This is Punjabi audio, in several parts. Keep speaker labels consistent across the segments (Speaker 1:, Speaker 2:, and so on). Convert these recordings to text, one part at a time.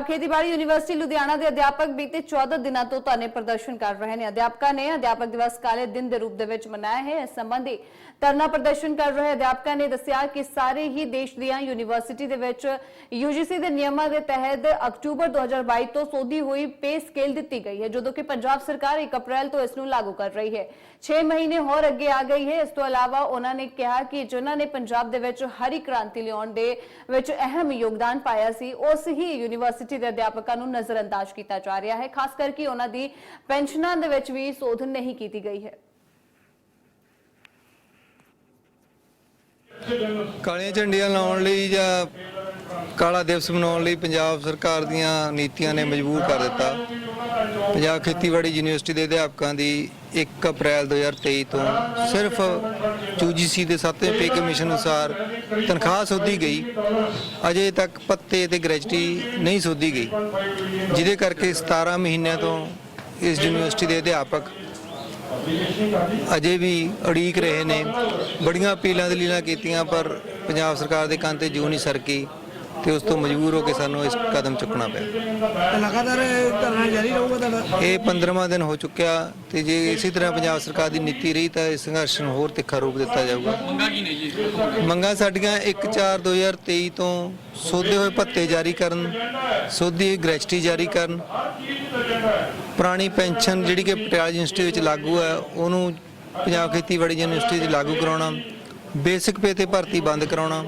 Speaker 1: ਪੰਜਾਬ ਖੇਤੀਬਾੜੀ ਯੂਨੀਵਰਸਿਟੀ ਲੁਧਿਆਣਾ ਦੇ ਅਧਿਆਪਕ ਬੀਤੇ 14 ਦਿਨਾਂ ਤੋਂ ਧਰਨੇ ਪ੍ਰਦਰਸ਼ਨ ਕਰ ਰਹੇ ਨੇ। ਅਧਿਆਪਕਾਂ ਨੇ ਅਧਿਆਪਕ ਦਿਵਸ ਕਾਲੇ ਦਿਨ ਦੇ ਰੂਪ ਦੇ ਵਿੱਚ ਮਨਾਇਆ ਹੈ। ਇਸ ਸੰਬੰਧੀ ਧਰਨਾ ਪ੍ਰਦਰਸ਼ਨ ਕਰ ਰਹੇ ਅਧਿਆਪਕਾਂ ਨੇ ਦੱਸਿਆ ਕਿ ਸਾਰੇ ਹੀ ਦੇਸ਼ ਦੀਆਂ ਯੂਨੀਵਰਸਿਟੀ ਦੇ ਵਿੱਚ ਯੂਜੀਸੀ ਦੇ ਨਿਯਮਾਂ ਦੇ ਤਹਿਤ ਅਕਤੂਬਰ 2022 ਤੋਂ ਸੋਧੀ ਹੋਈ ਪੇ ਸਕੇਲ ਦਿੱਤੀ ਗਈ ਹੈ, ਜਦੋਂ ਕਿ ਪੰਜਾਬ ਸਰਕਾਰ 1 ਅਪ੍ਰੈਲ ਤੋਂ ਇਸ ਨੂੰ ਲਾਗੂ ਕਰ ਰਹੀ ਹੈ। 6 ਮਹੀਨੇ ਹੋਰ ਅੱਗੇ ਆ ਗਈ ਹੈ। ਇਸ ਤੋਂ ਇਲਾਵਾ ਉਹਨਾਂ ਨੇ ਕਿਹਾ ਕਿ ਜਿਨ੍ਹਾਂ ਨੇ ਪੰਜਾਬ ਦੇ ਵਿੱਚ ਹਰੀ ਕ੍ਰਾਂਤੀ ਲਿਆਉਣ ਦੇ ਵਿੱਚ ਅਹਿਮ ਯੋਗਦਾਨ ਪਾਇਆ ਸੀ, ਉਸ ਹੀ ਯੂਨੀਵਰਸਿਟੀ ਦੇ ਅਧਿਆਪਕਾਂ ਨੂੰ ਨਜ਼ਰਅੰਦਾਜ਼ ਕੀਤਾ ਜਾ ਰਿਹਾ ਹੈ, ਖਾਸ ਕਰਕੇ ਉਹਨਾਂ ਦੀ ਪੈਨਸ਼ਨਾਂ ਦੇ ਵਿੱਚ ਵੀ ਸੋਧ ਨਹੀਂ ਕੀਤੀ ਗਈ ਹੈ।
Speaker 2: ਕਾਲੀਆਂ ਝੰਡੀਆਂ ਲਾਉਣ ਲਈ ਜਾਂ ਕਾਲਾ ਦਿਵਸ ਮਨਾਉਣ ਲਈ ਪੰਜਾਬ ਸਰਕਾਰ ਦੀਆਂ ਨੀਤੀਆਂ ਨੇ ਮਜਬੂਰ ਕਰ ਦਿੱਤਾ। ਪੰਜਾਬ ਖੇਤੀਬਾੜੀ ਯੂਨੀਵਰਸਿਟੀ ਦੇ ਅਧਿਆਪਕਾਂ ਦੀ 1 ਅਪ੍ਰੈਲ 2023 ਤੋਂ ਸਿਰਫ ਯੂਜੀਸੀ ਦੇ 7ਵੇਂ ਪੇ ਕਮਿਸ਼ਨ ਅਨੁਸਾਰ ਤਨਖਾਹ ਸੋਧੀ ਗਈ। ਅਜੇ ਤੱਕ ਪੱਤੇ ਤੇ ਗ੍ਰੈਜੂਟੀ ਨਹੀਂ ਸੋਧੀ ਗਈ, ਜਿਹਦੇ ਕਰਕੇ 17 ਮਹੀਨਿਆਂ ਤੋਂ ਇਸ ਯੂਨੀਵਰਸਿਟੀ ਦੇ ਅਧਿਆਪਕ ਅਜੇ ਵੀ ਉਡੀਕ ਰਹੇ ਨੇ। ਬੜੀਆਂ ਅਪੀਲਾਂ ਦਲੀਲਾਂ ਕੀਤੀਆਂ, ਪਰ ਪੰਜਾਬ ਸਰਕਾਰ ਦੇ ਕੰਨ ਤੇ ਜੂ ਨਹੀਂ ਸਰਕੀ। ਤੇ ਉਸ ਤੋਂ ਮਜਬੂਰ ਹੋ ਕੇ ਸਾਨੂੰ ਇਸ ਕਦਮ ਚੁੱਕਣਾ ਪਿਆ।
Speaker 3: ਤੇ ਲਗਾਤਾਰ ਇਹ ਧਰਨਾ ਜਾਰੀ ਰਹੂਗਾ ਤੁਹਾਡਾ?
Speaker 2: ਇਹ 15ਵਾਂ ਦਿਨ ਹੋ ਚੁੱਕਿਆ ਤੇ ਜੇ ਇਸੇ ਤਰ੍ਹਾਂ ਪੰਜਾਬ ਸਰਕਾਰ ਦੀ ਨੀਤੀ ਰਹੀ ਤਾਂ ਇਸ ਸੰਘਰਸ਼ ਨੂੰ ਹੋਰ ਤਿੱਖਾ ਰੂਪ ਦਿੱਤਾ ਜਾਊਗਾ।
Speaker 4: ਮੰਗਾ ਕੀ ਨੇ ਜੀ?
Speaker 2: ਮੰਗਾਂ ਸਾਡੀਆਂ 1/4/2023 ਤੋਂ ਸੋਧੇ ਹੋਏ ਭੱਤੇ ਜਾਰੀ ਕਰਨ ਸੋਧੀ ਹੋਈ ਗ੍ਰੈਜੂਟੀ ਜਾਰੀ ਕਰਨ ਪੁਰਾਣੀ ਪੈਨਸ਼ਨ ਜਿਹੜੀ ਕਿ ਪਟਿਆਲਾ ਯੂਨੀਵਰਸਿਟੀ ਵਿੱਚ ਲਾਗੂ ਹੈ ਉਹਨੂੰ ਪੰਜਾਬ ਖੇਤੀਬਾੜੀ ਯੂਨੀਵਰਸਿਟੀ 'ਚ ਲਾਗੂ ਕਰਾਉਣਾ ਬੇਸਿਕ ਪੇ ਤੇ ਭਰਤੀ ਬੰਦ ਕਰਾਉਣਾ।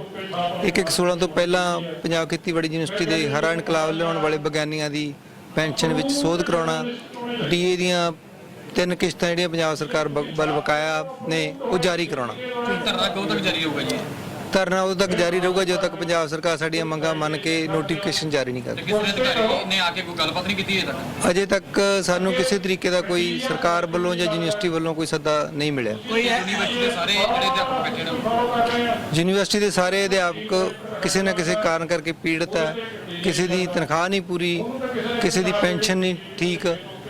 Speaker 2: ਇੱਕ ਇੱਕ 16 ਤੋਂ ਪਹਿਲਾਂ ਪੰਜਾਬ ਖੇਤੀਬਾੜੀ ਯੂਨੀਵਰਸਿਟੀ ਦੇ ਹਰਾ ਇਨਕਲਾਬ ਲਿਆਉਣ ਵਾਲੇ ਵਿਗਿਆਨੀਆਂ ਦੀ ਪੈਨਸ਼ਨ ਵਿੱਚ ਸੋਧ ਕਰਾਉਣਾ। ਡੀਏ ਦੀਆਂ ਤਿੰਨ ਕਿਸ਼ਤਾਂ ਜਿਹੜੀਆਂ ਪੰਜਾਬ ਸਰਕਾਰ ਬ- ਵੱਲ ਬਕਾਇਆ ਨੇ, ਉਹ ਜਾਰੀ ਕਰਾਉਣਾ।
Speaker 4: ਧਰਨਾ ਕਦੋਂ ਤੱਕ ਜਾਰੀ ਹੋਊਗਾ ਜੀ?
Speaker 2: ਧਰਨਾ ਉਦੋਂ ਤੱਕ ਜਾਰੀ ਰਹੂਗਾ ਜਦੋਂ ਤੱਕ ਪੰਜਾਬ ਸਰਕਾਰ ਸਾਡੀਆਂ ਮੰਗਾਂ ਮੰਨ ਕੇ ਨੋਟੀਫਿਕੇਸ਼ਨ ਜਾਰੀ ਨਹੀਂ ਕਰਦੀ।
Speaker 4: ਕਿਸੇ ਅਧਿਕਾਰੀ ਨੇ ਆ ਕੇ ਕੋਈ ਗੱਲਬਾਤ ਨਹੀਂ ਕੀਤੀ ਅਜੇ ਤੱਕ?
Speaker 2: ਅਜੇ ਤੱਕ ਸਾਨੂੰ ਕਿਸੇ ਤਰੀਕੇ ਦਾ ਕੋਈ ਸਰਕਾਰ ਵੱਲੋਂ ਜਾਂ ਯੂਨੀਵਰਸਿਟੀ ਵੱਲੋਂ ਕੋਈ ਸੱਦਾ ਨਹੀਂ ਮਿਲਿਆ।
Speaker 4: ਕੋਈ ਯੂਨੀਵਰਸਿਟੀ ਦੇ ਸਾਰੇ ਜਿਹੜੇ ਅਧਿਆਪਕ ਬੈਠੇ ਨੇ?
Speaker 2: ਯੂਨੀਵਰਸਿਟੀ ਦੇ ਸਾਰੇ ਅਧਿਆਪਕ ਕਿਸੇ ਨਾ ਕਿਸੇ ਕਾਰਨ ਕਰਕੇ ਪੀੜਤ ਹੈ। ਕਿਸੇ ਦੀ ਤਨਖਾਹ ਨਹੀਂ ਪੂਰੀ ਕਿਸੇ ਦੀ ਪੈਨਸ਼ਨ ਨਹੀਂ ਠੀਕ।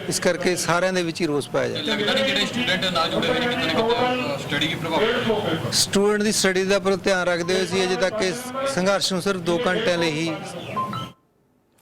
Speaker 2: ਇਸ ਕਰਕੇ ਸਾਰਿਆਂ ਦੇ ਵਿੱਚ ਹੀ ਰੋਸ ਪਾਇਆ ਜਾਂਦਾ।
Speaker 4: ਲੱਗਦਾ ਨਹੀਂ ਜਿਹੜੇ ਸਟੂਡੈਂਟ ਨਾਲ ਜੁੜੇ ਹੋਏ ਨੇ ਕਿਤੇ ਨਾ ਕਿਤੇ ਸਟੱਡੀ ਕੀ ਪ੍ਰਭਾਵਿਤ
Speaker 2: ਸਟੂਡੈਂਟ ਦੀ ਸਟੱਡੀ ਦਾ ਪਰ ਧਿਆਨ ਰੱਖਦੇ ਹੋਏ ਸੀ ਅਜੇ ਤੱਕ ਇਸ ਸੰਘਰਸ਼ ਨੂੰ ਸਿਰਫ 2 ਘੰਟਿਆਂ ਲਈ ਹੀ